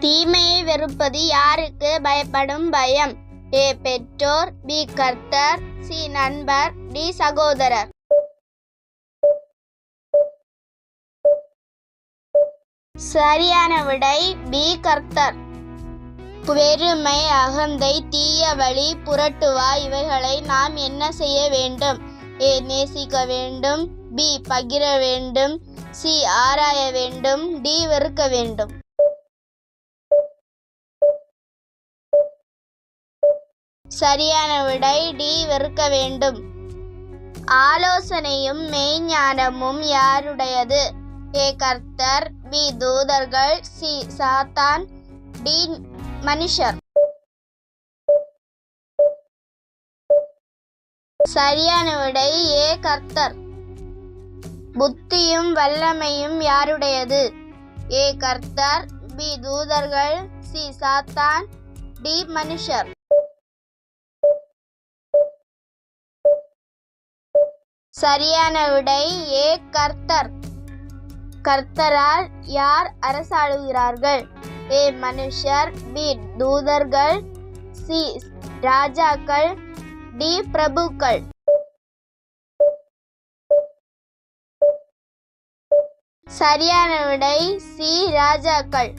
தீமையை வெறுப்பது யாருக்கு பயப்படும் பயம்? ஏ பெற்றோர் பி கர்த்தர் சி நண்பர் டி சகோதரர். சரியான விடை பி கர்த்தர். வெறுமை அகந்தை தீய வழி புரட்டுவா இவைகளை நாம் என்ன செய்ய வேண்டும்? ஏ நேசிக்க வேண்டும். பி பகிர வேண்டும். சி ஆராய வேண்டும். டி வெறுக்க வேண்டும். சரியான விடை டி வெறுக்க வேண்டும். ஆலோசனையும் மெய்ஞானமும் யாருடையது? ஏ கர்த்தர். பி தூதர்கள். சி சாத்தான். டி மனுஷர். சரியான விடை ஏ கர்த்தர். புத்தியும் வல்லமையும் யாருடையது? ஏ கர்த்தர். பி தூதர்கள். சி சாத்தான். டி மனுஷர். சரியான விடை ஏ கர்த்தர். கர்த்தரால் யார் அரசாளுகிறார்கள்? ஏ மனுஷர். பி தூதர்கள். சி ராஜாக்கள். டி பிரபுக்கள். சரியான விடை சி ராஜாக்கள்.